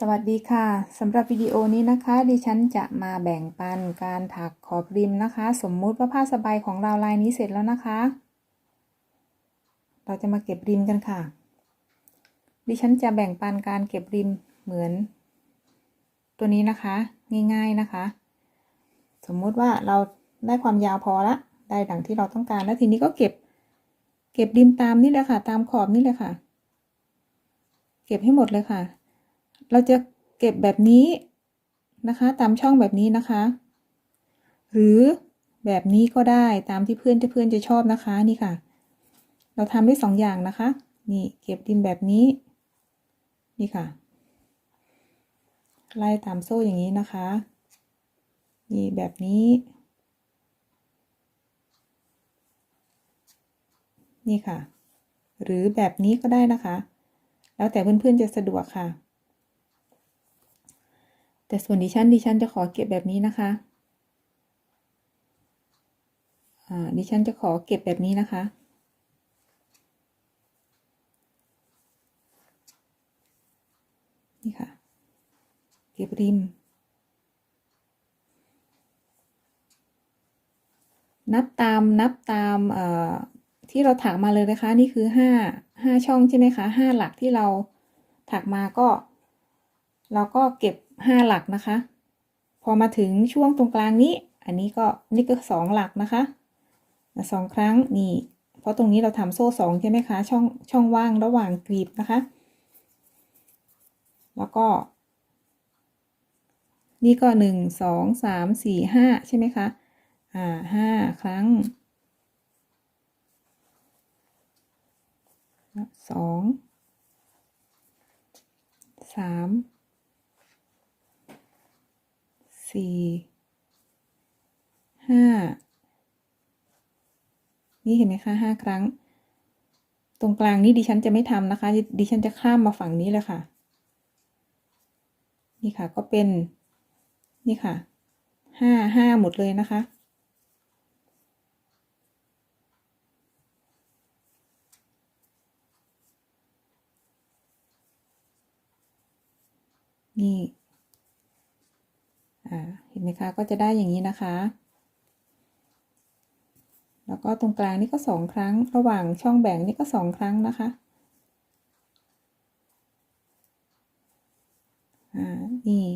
สวัสดีค่ะสำหรับวิดีโอนี้นะคะ ดิฉันจะมาแบ่งปันการถักขอบริมนะคะ สมมุติว่าผ้าสบายของเราลายนี้เสร็จแล้วนะคะ เราจะมาเก็บริมกันค่ะ ดิฉันจะแบ่งปันการเก็บริมเหมือน ตัวนี้นะคะ ง่าย ๆนะคะ สมมุติว่าเราได้ความยาวพอละ ได้ดังที่เราต้องการแล้วทีนี้ก็เก็บ เก็บริมตามนี่เลยค่ะ ตามขอบนี่เลยค่ะ เก็บให้หมดเลยค่ะ เราจะเก็บแบบนี้นะคะตามช่องแบบนี้นะคะ หรือแบบนี้ก็ได้ตามที่เพื่อนที่เพื่อนจะชอบนะคะนี่ค่ะ เราทำได้สองอย่างนะคะ นี่เก็บดินแบบนี้ นี่ค่ะ ไล่ตามโซ่อย่างนี้นะคะ นี่แบบนี้ นี่ค่ะ หรือแบบนี้ก็ได้นะคะ แล้วแต่เพื่อนๆจะสะดวกค่ะ แต่ส่วนดิฉันดิฉันจะขอเก็บแบบนี้นะคะอ่าดิฉันจะขอเก็บแบบนี้นะคะ นี่ค่ะ เก็บริม นับตามนับตามเอ่อที่เราถักมาเลยนะคะ นี่คือห้าห้าช่องใช่ไหมคะห้าหลักที่เราถักมาก็ เราก็เก็บ ห้าหลักนะคะ พอมาถึงช่วงตรงกลางนี้ อันนี้ก็นี่ก็สองหลักนะคะสองครั้งนี่ เพราะตรงนี้เราทำโซ่สองใช่ไหมคะช่องช่องว่างระหว่างกรีบนะคะ แล้วก็ นี่ก็หนึ่งสองสามสี่ห้าใช่ไหมคะอ่าห้าครั้งสองสาม สี่ห้านี่เห็นไหมคะห้าครั้ง ตรงกลางนี้ดิฉันจะไม่ทำนะคะ ดิฉันจะข้ามมาฝั่งนี้เลยค่ะ นี่ค่ะก็เป็น นี่ค่ะห้าห้าหมดเลยนะคะนี่ อ่าเห็นไหมคะก็จะได้อย่างนี้นะคะ แล้วก็ตรงกลางนี่ก็สองครั้ง ระหว่างช่องแบ่งนี่ก็สองครั้งนะคะอ่านี่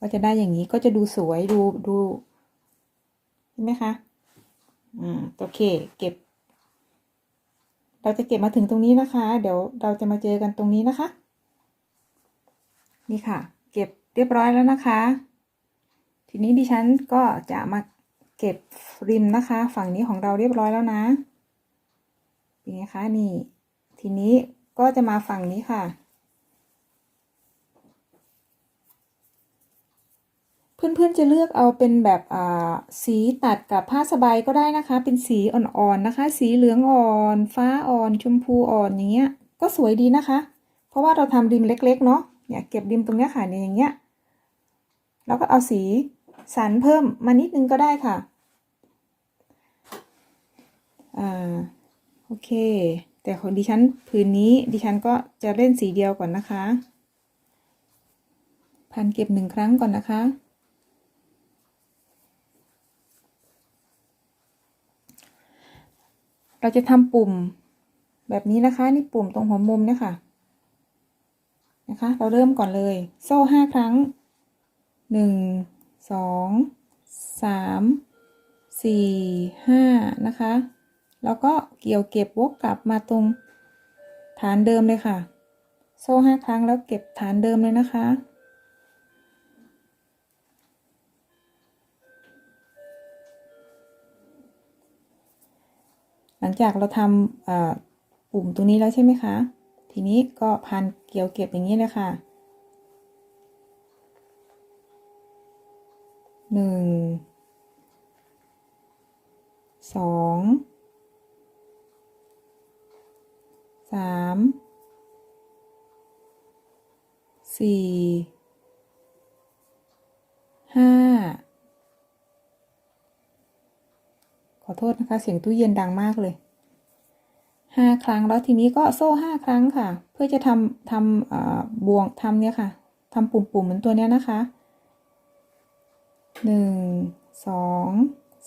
ก็จะได้อย่างนี้ก็จะดูสวยดูดูเห็นไหมคะอืมโอเคเก็บ เราจะเก็บมาถึงตรงนี้นะคะ เดี๋ยวเราจะมาเจอกันตรงนี้นะคะ นี่ค่ะ เก็บเรียบร้อยแล้วนะคะ ทีนี้ดิฉันก็จะมาเก็บริมนะคะ ฝั่งนี้ของเราเรียบร้อยแล้วนะเป็นไงคะนี่ ทีนี้ก็จะมาฝั่งนี้ค่ะ เพื่อนๆจะเลือกเอาเป็นแบบสีตัดกับผ้าสบายก็ได้นะคะ เป็นสีอ่อนๆนะคะ สีเหลืองอ่อน ฟ้าอ่อน ชมพูอ่อนอย่างเงี้ย ก็สวยดีนะคะ เพราะว่าเราทำริมเล็ก ๆ เนาะเนี่ยเก็บริมตรงเนี้ยค่ะเนี่ยอย่างเงี้ยแล้วก็เอาสี สันเพิ่มมานิดนึงก็ได้ค่ะ อ่า โอเค แต่ของดิฉันพื้นนี้ดิฉันก็จะเล่นสีเดียวก่อนนะคะ พันเก็บหนึ่งครั้งก่อนนะคะ เราจะทำปุ่มแบบนี้นะคะ นี่ปุ่มตรงหัวมุมเนี่ยค่ะนะคะ เราเริ่มก่อนเลย โซ่ห้าครั้งหนึ่ง สองสามสี่ห้านะคะ แล้วก็เกี่ยวเก็บวกกลับมาตรงฐานเดิมเลยค่ะ โซ่ห้าครั้งแล้วเก็บฐานเดิมเลยนะคะ หลังจากเราทำปุ่มตรงนี้แล้วใช่ไหมคะ ทีนี้ก็พันเกี่ยวเก็บอย่างนี้เลยค่ะ หนึ่งสองสามสี่ห้าขอโทษนะคะเสียงตู้เย็นดังมากเลยห้าครั้งแล้วทีนี้ก็โซ่ห้าครั้งค่ะ เพื่อจะทำทำบ่วงทำเนี่ยค่ะทำปุ่มๆเหมือนตัวเนี้ยนะคะ หนึ่งสอง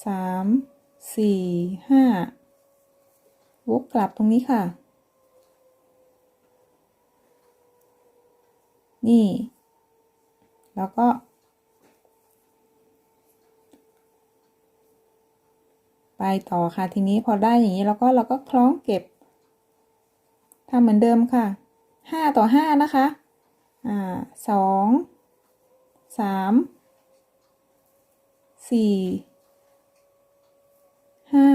สามสี่ห้าวกกลับตรงนี้ค่ะ นี่ แล้วก็ ไปต่อค่ะทีนี้พอได้อย่างนี้แล้วก็เราก็คล้องเก็บทำเหมือนเดิมค่ะห้าต่อห้านะคะ อ่าสองสาม สี่ห้า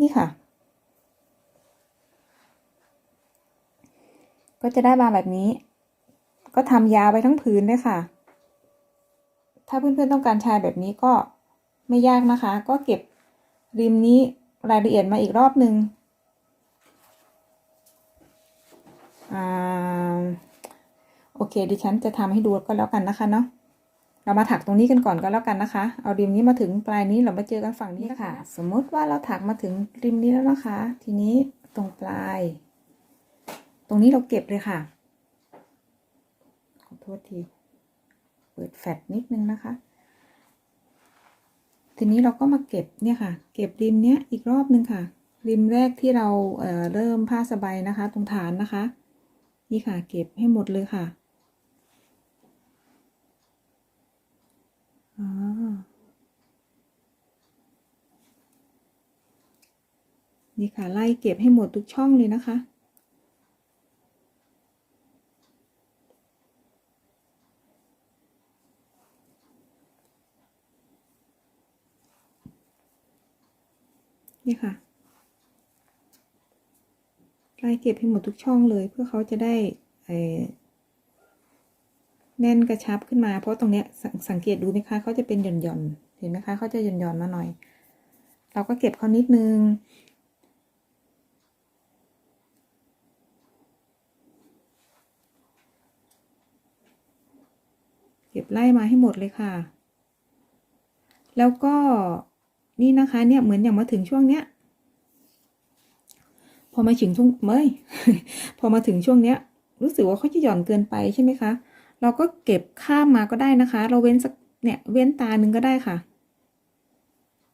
นี่ค่ะ ก็จะได้มาแบบนี้ ก็ทำยาวไปทั้งผืนเลยค่ะ ถ้าเพื่อนๆต้องการชายแบบนี้ก็ไม่ยากนะคะ ก็เก็บริมนี้รายละเอียดมาอีกรอบหนึ่งอ่า โอเค ดิฉันจะทำให้ดูก็แล้วกันนะคะเนาะเรามาถักตรงนี้กันก่อนก็แล้วกันนะคะ เอาริมนี้มาถึงปลายนี้เรามาเจอกันฝั่งนี้ค่ะ สมมติว่าเราถักมาถึงริมนี้แล้วนะคะ ทีนี้ตรงปลาย ตรงนี้เราเก็บเลยค่ะ ขอโทษที เปิดแฟลชนิดนึงนะคะ ทีนี้เราก็มาเก็บเนี่ยค่ะ เก็บริมเนี้ยอีกรอบนึงค่ะ ริมแรกที่เราเเริ่มผ้าสบายนะคะ ตรงฐานนะคะ นี่ค่ะ เก็บให้หมดเลยค่ะอ๋อนี่ค่ะ ไล่เก็บให้หมดทุกช่องเลยนะคะนี่ค่ะ ไล่เก็บให้หมดทุกช่องเลย เพื่อเขาจะได้แน่นกระชับขึ้นมาเพราะตรงเนี้ยสสังเกตดูไหมคะเขาจะเป็นหย่อนหย่อนๆเห็นไหมคะเขาจะหย่อนหย่อนๆมาหน่อย เราก็เก็บเขานิดนึงเก็บไล่มาให้หมดเลยค่ะ แล้วก็นี่นะคะเนี่ยเหมือนอย่างมาถึงช่วงเนี้ย พอมาถึงช่วงเมยพอมาถึงช่วงเนี้ย รู้สึกว่าเขาจะหย่อนเกินไปใช่ไหมคะ เราก็เก็บข้ามมาก็ได้นะคะ เราเว้นสักเนี่ยเว้นตาหนึ่งก็ได้ค่ะ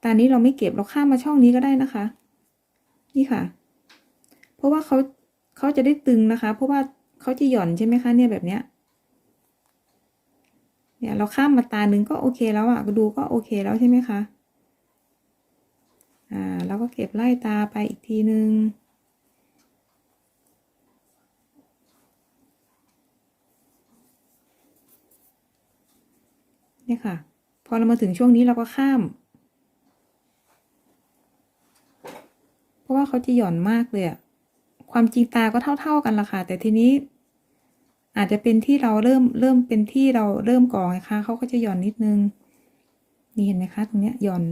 ตานี้เราไม่เก็บเราข้ามมาช่องนี้ก็ได้นะคะ นี่ค่ะ เพราะว่าเขาเขาจะได้ตึงนะคะ เพราะว่าเขาจะหย่อนใช่ไหมคะ เนี่ยแบบเนี้ยเนี่ยเราข้ามมาตาหนึ่งก็โอเคแล้วอะดูก็โอเคแล้วใช่ไหมคะ อ่าเราก็เก็บไล่ตาไปอีกทีนึง เนี่ยค่ะ พอเรามาถึงช่วงนี้เราก็ข้าม เพราะว่าเขาจะหย่อนมากเลยอะความจริงตาก็เท่า ๆกันละค่ะ แต่ทีนี้ อาจจะเป็นที่เราเริ่มเริ่มเป็นที่เราเริ่มก่อไงคะเขาก็จะหย่อนนิดนึง นี่เห็นไหมคะ ตรงเนี้ยหย่อน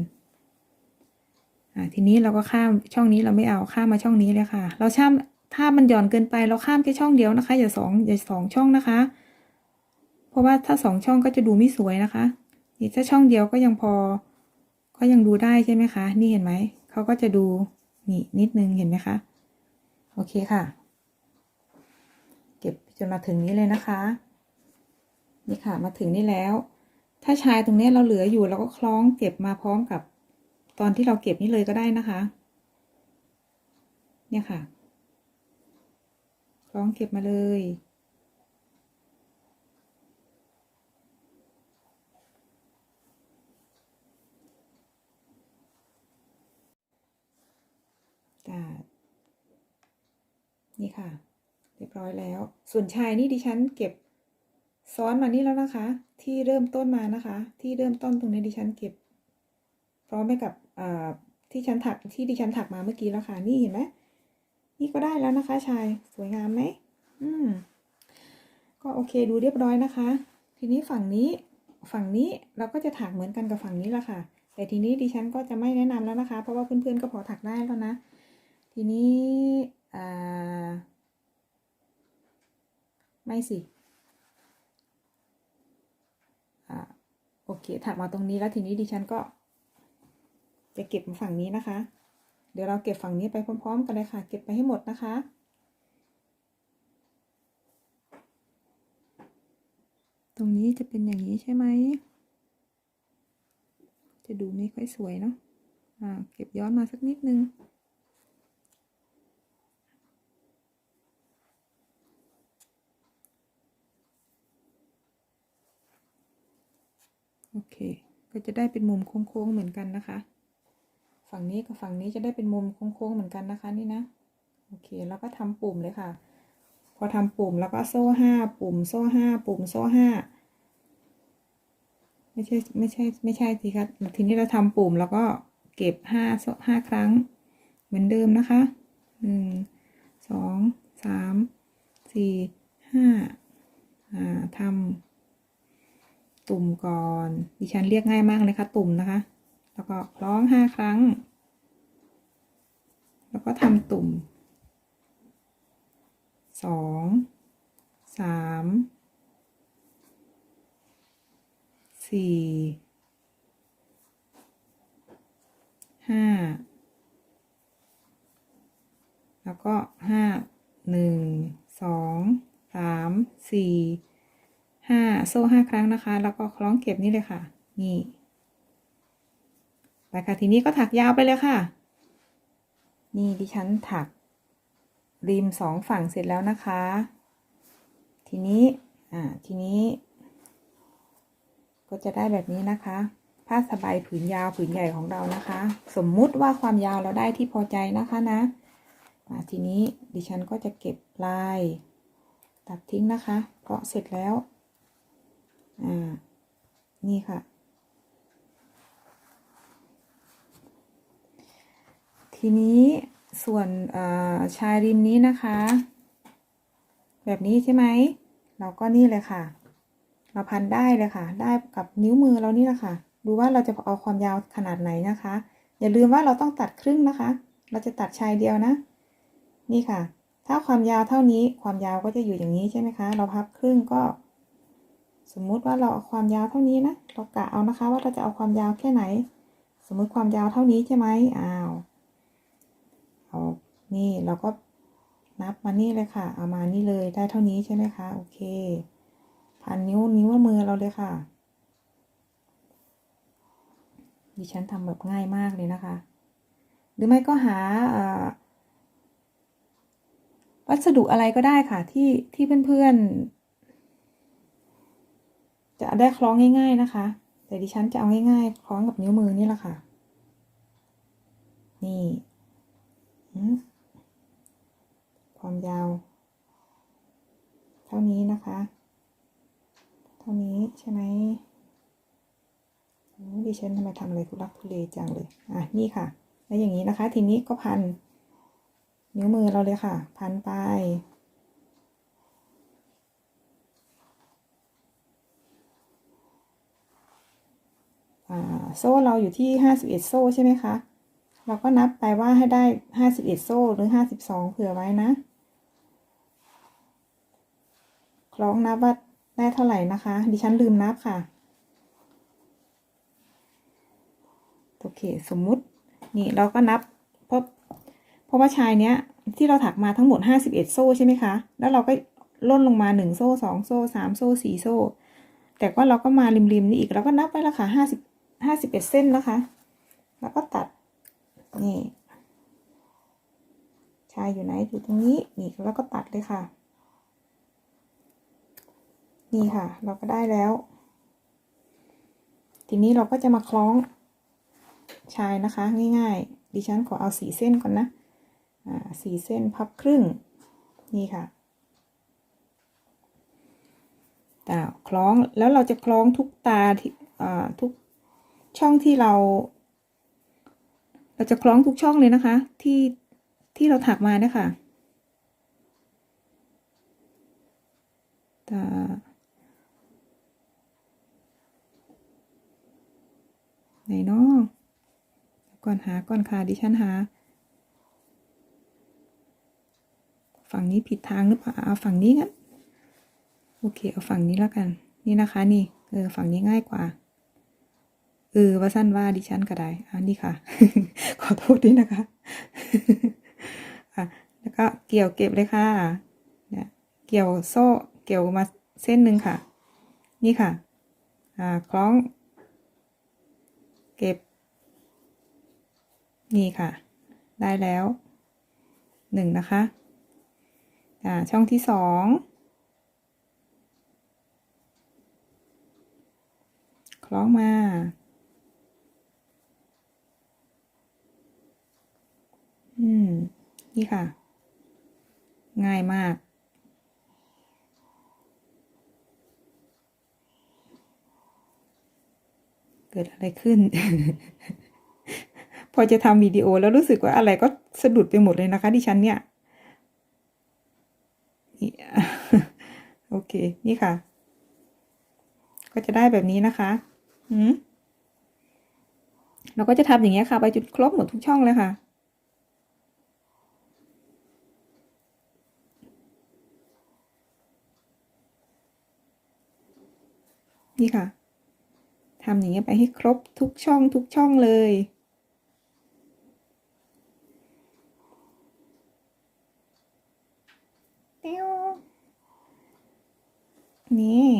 อ่าทีนี้เราก็ข้ามช่องนี้เราไม่เอาข้ามมาช่องนี้เลยค่ะ เราข้ามถ้ามันหย่อนเกินไปเราข้ามแค่ช่องเดียวนะคะ อย่าสองอย่าสองช่องนะคะ ราะว่าถ้าสองช่องก็จะดูไม่สวยนะคะ นี่ถ้าช่องเดียวก็ยังพอ ก็ยังดูได้ใช่ไหมคะ นี่เห็นไหม เขาก็จะดูนี่นิดนึงเห็นไหมคะ โอเคค่ะ เก็บจนมาถึงนี้เลยนะคะ นี่ค่ะมาถึงนี่แล้ว ถ้าชายตรงนี้เราเหลืออยู่เราก็คล้องเก็บมาพร้อมกับ ตอนที่เราเก็บนี่เลยก็ได้นะคะ เนี่ยค่ะ คล้องเก็บมาเลย จ้า นี่ค่ะ เรียบร้อยแล้ว ส่วนชายนี่ดิฉันเก็บซ้อนมานี่แล้วนะคะ ที่เริ่มต้นมานะคะ ที่เริ่มต้นตรงนี้ดิฉันเก็บ พร้อมไปกับที่ฉันถักที่ดิฉันถักมาเมื่อกี้แล้วค่ะ นี่เห็นไหมนี่ก็ได้แล้วนะคะ ชายสวยงามไหมอืมก็โอเคดูเรียบร้อยนะคะ ทีนี้ฝั่งนี้ฝั่งนี้เราก็จะถักเหมือนกันกับฝั่งนี้ละค่ะ แต่ทีนี้ดิฉันก็จะไม่แนะนำแล้วนะคะ เพราะว่าเพื่อนๆก็พอถักได้แล้วนะ ทีนี้อ่า ไม่สิอ่าโอเค ถักมาตรงนี้แล้วทีนี้ดิฉันก็ จะเก็บฝั่งนี้นะคะ เดี๋ยวเราเก็บฝั่งนี้ไปพร้อม ๆ กันเลยค่ะ เก็บไปให้หมดนะคะตรงนี้จะเป็นอย่างนี้ใช่ไหม จะดูไม่ค่อยสวยเนาะอ่าเก็บย้อนมาสักนิดนึง โอเค ก็จะได้เป็นมุมโค้งๆเหมือนกันนะคะ ฝั่งนี้กับฝั่งนี้จะได้เป็นมุมโค้งๆเหมือนกันนะคะนี่นะ โอเค แล้วก็ทำปุ่มเลยค่ะ พอทำปุ่มแล้วก็โซ่ห้าปุ่ม โซ่ห้าปุ่ม โซ่ห้าไม่ใช่ไม่ใช่ไม่ใช่สิคะทีนี้เราทำปุ่มแล้วก็เก็บห้าโซ่ห้าครั้ง เหมือนเดิมนะคะหนึ่งสองสามสี่ห้าอ่าทำ ตุ่มก่อน ดิฉันเรียกง่ายมากเลยค่ะ ตุ่มนะคะ แล้วก็ร้องห้าครั้ง แล้วก็ทำตุ่มสองสามสี่ห้าแล้วก็ห้าหนึ่งสองสามสี่ ห้าโซ่ห้าครั้งนะคะ แล้วก็คล้องเก็บนี่เลยค่ะ นี่ ไปค่ะ ทีนี้ก็ถักยาวไปเลยค่ะ นี่ดิฉันถัก ริมสองฝั่งเสร็จแล้วนะคะ ทีนี้ อ่า ทีนี้ ก็จะได้แบบนี้นะคะ ผ้าสบายผืนยาวผืนใหญ่ของเรานะคะ สมมุติว่าความยาวเราได้ที่พอใจนะคะนะมาทีนี้ดิฉันก็จะเก็บลาย ตัดทิ้งนะคะเพราะเสร็จแล้ว อ่า นี่ค่ะ ทีนี้ส่วนชายริมนี้นะคะ แบบนี้ใช่ไหม เราก็นี่เลยค่ะ เราพันได้เลยค่ะ ได้กับนิ้วมือเรานี่แหละค่ะ ดูว่าเราจะเอาความยาวขนาดไหนนะคะ อย่าลืมว่าเราต้องตัดครึ่งนะคะ เราจะตัดชายเดียวนะ นี่ค่ะ ถ้าความยาวเท่านี้ ความยาวก็จะอยู่อย่างนี้ใช่ไหมคะ เราพับครึ่งก็ สมมุติว่าเราเอาความยาวเท่านี้นะ เรากะเอานะคะ ว่าเราจะเอาความยาวแค่ไหน สมมุติความยาวเท่านี้ใช่ไหมอ้าว เอานี่เราก็นับมานี่เลยค่ะ เอามานี่เลยได้เท่านี้ใช่ไหมคะ โอเค พันนิ้วนิ้วมือเราเลยค่ะ ดิฉันทำแบบง่ายมากเลยนะคะ หรือไม่ก็หาวัสดุอะไรก็ได้ค่ะที่ที่เพื่อนๆ จะได้คล้องง่าย ๆนะคะ แต่ดิฉันจะเอาง่ายๆ คล้องกับนิ้วมือนี่แหละค่ะ นี่ความยาว เท่านี้นะคะ เท่านี้ใช่ไหมดิฉันทำไมทำอะไรทุลักทุเลจังเลย อะ นี่ค่ะ แล้วอย่างนี้นะคะ ทีนี้ก็พัน นิ้วมือเราเลยค่ะ พันไป โซ่เราอยู่ที่ห้าสิบเอ็ดโซ่ใช่ไหมคะเราก็นับไปว่าให้ได้ห้าสิบเอ็ดโซ่หรือห้าสิบสองเผื่อไว้นะคล้องนับว่าได้เท่าไหร่นะคะ ดิฉันลืมนับค่ะ โอเค สมมุติ นี่เราก็นับ เพราะเพราะว่าชายเนี้ย ที่เราถักมาทั้งหมดห้าสิบเอ็ดโซ่ใช่ไหมคะ แล้วเราก็ล่นลงมาหนึ่งโซ่สองโซ่สามโซ่สี่โซ่ แต่ก็เราก็มาริมๆนี่อีกเราก็นับไปแล้วค่ะห้าสิบ ห้าสิบเอ็ดเส้นนะคะ แล้วก็ตัด นี่ ชายอยู่ไหนอยู่ตรงนี้ นี่แล้วก็ตัดเลยค่ะ นี่ค่ะ เราก็ได้แล้ว ทีนี้เราก็จะมาคล้อง ชายนะคะ ง่ายๆ ดิฉันขอเอาสีเส้นก่อนนะ อ่าสีเส้นพับครึ่ง นี่ค่ะตาคล้องแล้วเราจะคล้องทุกตาที่อ่าทุก ช่องที่เรา เราจะคล้องทุกช่องเลยนะคะ ที่ที่เราถักมานี่ยค่ะตาไหนเนาะก่อนหาก่อนค่ะดิฉันหา ฝั่งนี้ผิดทางหรือเปล่าเอาฝั่งนี้งั้นโอเคเอาฝั่งนี้แล้วกัน นี่นะคะ นี่เออฝั่งนี้ง่ายกว่า เออว่าสั้นว่าดิฉันก็ได้อันนี้ค่ะ ขอโทษด้วยนะคะอะแล้วก็เกี่ยวเก็บเลยค่ะเนี่ยเกี่ยวโซ่เกี่ยวมาเส้นหนึ่งค่ะ นี่ค่ะอ่าคล้อง เก็บ นี่ค่ะ ได้แล้วหนึ่งนะคะอ่าช่องที่สองคล้องมา อืม นี่ค่ะ ง่ายมาก เกิดอะไรขึ้น พอจะทำวิดีโอแล้วรู้สึกว่าอะไรก็สะดุดไปหมดเลยนะคะดิฉันเนี่ยโอเค นี่ค่ะ ก็จะได้แบบนี้นะคะอืมเราก็จะทำอย่างเงี้ยค่ะ ไปจนครบหมดทุกช่องเลยค่ะ นี่ค่ะทำอย่างเงี้ยไปให้ครบทุกช่องทุกช่องเลยเตี้ยวนี่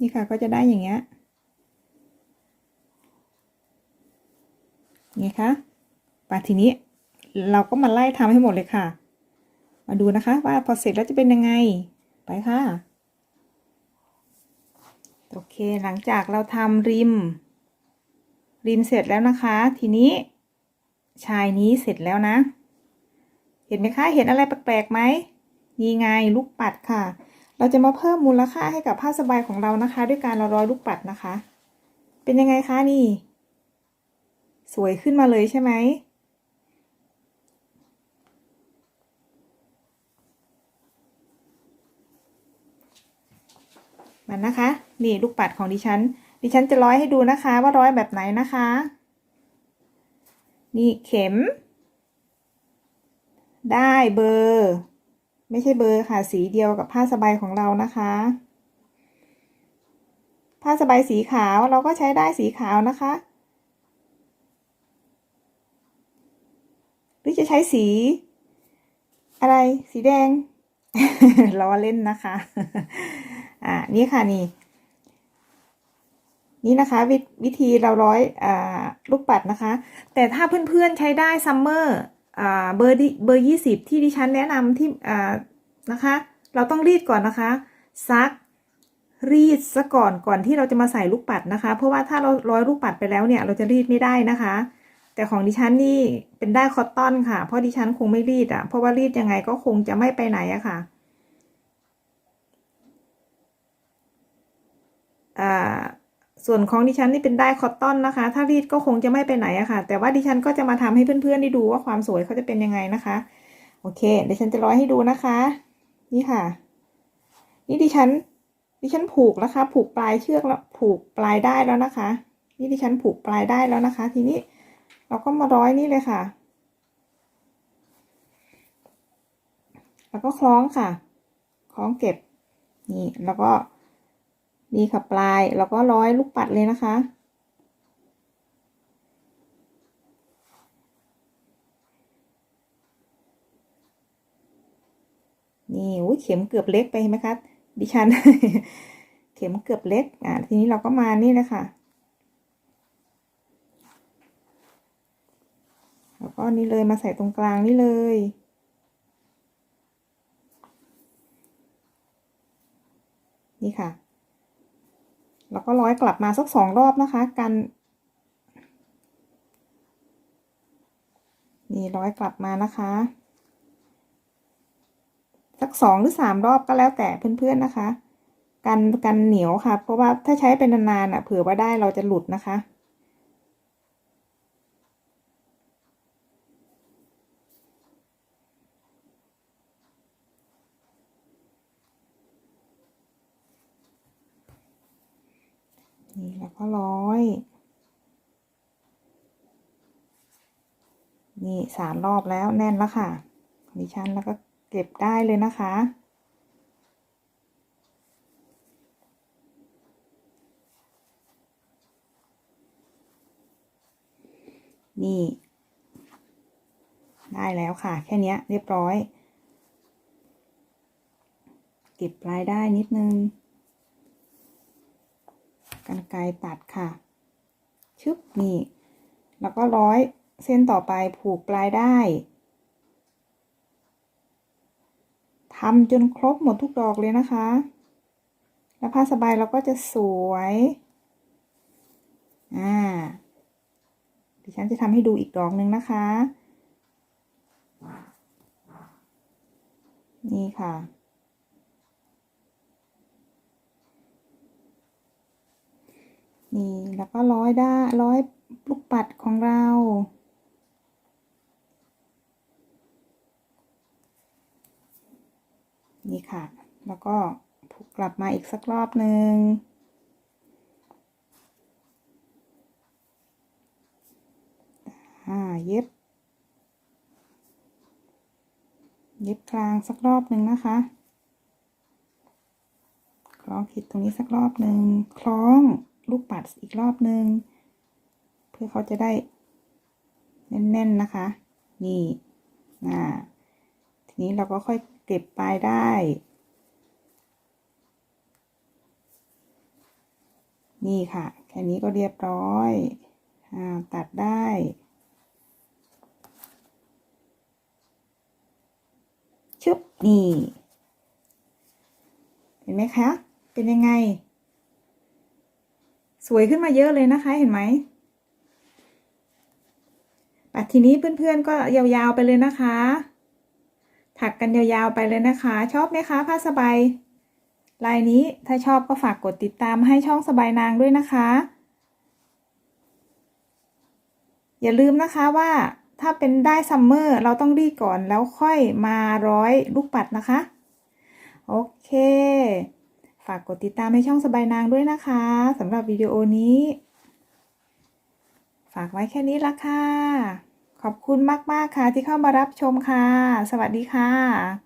นี่ค่ะก็จะได้อย่างเงี้ยไงคะปาทีนี้เราก็มาไล่ทำให้หมดเลยค่ะ มาดูนะคะว่าพอเสร็จแล้วจะเป็นยังไง ไปค่ะ โอเคหลังจากเราทำริม ริมเสร็จแล้วนะคะ ทีนี้ ชายนี้เสร็จแล้วนะ เห็นไหมคะ เห็นอะไรแปลกๆไหมนี่ไงลูกปัดค่ะ เราจะมาเพิ่มมูลค่าให้กับผ้าสบายของเรานะคะ ด้วยการเราร้อยลูกปัดนะคะ เป็นยังไงคะนี่ สวยขึ้นมาเลยใช่ไหม มันนะคะ นี่ลูกปัดของดิฉัน ดิฉันจะร้อยให้ดูนะคะ ว่าร้อยแบบไหนนะคะ นี่เข็ม ได้เบอร์ ไม่ใช่เบอร์ค่ะ สีเดียวกับผ้าสบายของเรานะคะ ผ้าสบายสีขาวเราก็ใช้ได้สีขาวนะคะหรือจะใช้สี อะไรสีแดงล้อเล่นนะคะ อ่านี่ค่ะนี่ นี่นะคะววิธีเราร้อยอ่าลูกปัดนะคะ แต่ถ้าเพื่อนๆใช้ได้ซัมเมอร์อ่าเบอร์เบอร์ยี่สิบที่ดิฉันแนะนำที่อ่านะคะ เราต้องรีดก่อนนะคะซักรีดซะก่อนก่อนที่เราจะมาใส่ลูกปัดนะคะ เพราะว่าถ้าเราร้อยลูกปัดไปแล้วเนี่ย เราจะรีดไม่ได้นะคะ แต่ของดิฉันนี่เป็นได้คอตตอนค่ะ เพราะดิฉันคงไม่รีดอะ่ะเพราะว่ารีดยังไงก็คงจะไม่ไปไหนอะค่ะ อ่า ส่วนของดิฉันนี่เป็นได้คอตตอนนะคะ ถ้ารีดก็คงจะไม่ไปไหนอะค่ะ แต่ว่าดิฉันก็จะมาทำให้เพื่อนๆได้ดูว่าความสวยเขาจะเป็นยังไงนะคะ โอเคเดี๋ยวฉันจะร้อยให้ดูนะคะ นี่ค่ะ นี่ดิฉัน ดิฉันผูกนะคะ ผูกปลายเชือกแล้วผูกปลายได้แล้วนะคะ นี่ดิฉันผูกปลายได้แล้วนะคะ ทีนี้เราก็มาร้อยนี่เลยค่ะ แล้วก็คล้องค่ะ คล้องเก็บ นี่แล้วก็ นี่ค่ะปลายแล้วก็ร้อยลูกปัดเลยนะคะ นี่อุ้ยเข็มเกือบเล็กไปเห็นไหมคะดิฉัน เข็มเกือบเล็กอ่าทีนี้เราก็มานี่เลยค่ะแล้วก็นี่เลยมาใส่ตรงกลางนี่เลยนี่ค่ะ แล้วก็ร้อยกลับมาสักสองรอบนะคะ กัน นี่ร้อยกลับมานะคะ สักสองหรือสามรอบก็แล้วแต่เพื่อนๆนะคะ กันกันเหนียวค่ะ เพราะว่าถ้าใช้เป็นนานๆอะเผื่อว่าได้เราจะหลุดนะคะ นี่แล้วก็ร้อย นี่สามรอบแล้วแน่นแล้วค่ะดิฉันแล้วก็เก็บได้เลยนะคะ นี่ ได้แล้วค่ะ แค่นี้เรียบร้อย เก็บรายได้นิดนึง กันไกรตัดค่ะ ชึบนี่ แล้วก็ร้อยเส้นต่อไปผูกปลายได้ทำจนครบหมดทุกดอกเลยนะคะ แล้วผ้าสบายเราก็จะสวย อ่า ดิฉันจะทำให้ดูอีกดอกหนึ่งนะคะ นี่ค่ะ นี่แล้วก็ร้อยได้าร้อยลูกปัดของเรา นี่ค่ะ แล้วก็ผูกกลับมาอีกสักรอบหนึ่งอ่าเย็บ เย็บกลางสักรอบหนึ่งนะคะคล้องขีดตรงนี้สักรอบหนึ่งคล้อง ลูกปัดอีกรอบหนึ่งเพื่อเขาจะได้ แน่นๆนะคะ นี่อ่าทีนี้เราก็ค่อยเก็บปลายได้นี่ค่ะ แค่นี้ก็เรียบร้อยอตัดได้ ชึบ นี่ เห็นไหมคะ เป็นยังไง สวยขึ้นมาเยอะเลยนะคะเห็นไหมปัดทีนี้เพื่อนๆก็ยาวๆไปเลยนะคะ ถักกันยาวๆไปเลยนะคะ ชอบไหมคะผ้าสบายลายนี้ถ้าชอบก็ฝากกดติดตามให้ช่องสบายนางด้วยนะคะ อย่าลืมนะคะว่าถ้าเป็นได้ซัมเมอร์เราต้องรีก่อนแล้วค่อยมาร้อยลูกปัดนะคะ โอเค ฝากกดติดตามให้ช่องสบายนางด้วยนะคะสำหรับวิดีโอนี้ ฝากไว้แค่นี้ละค่ะ ขอบคุณมาก ๆ ค่ะที่เข้ามารับชมค่ะ สวัสดีค่ะ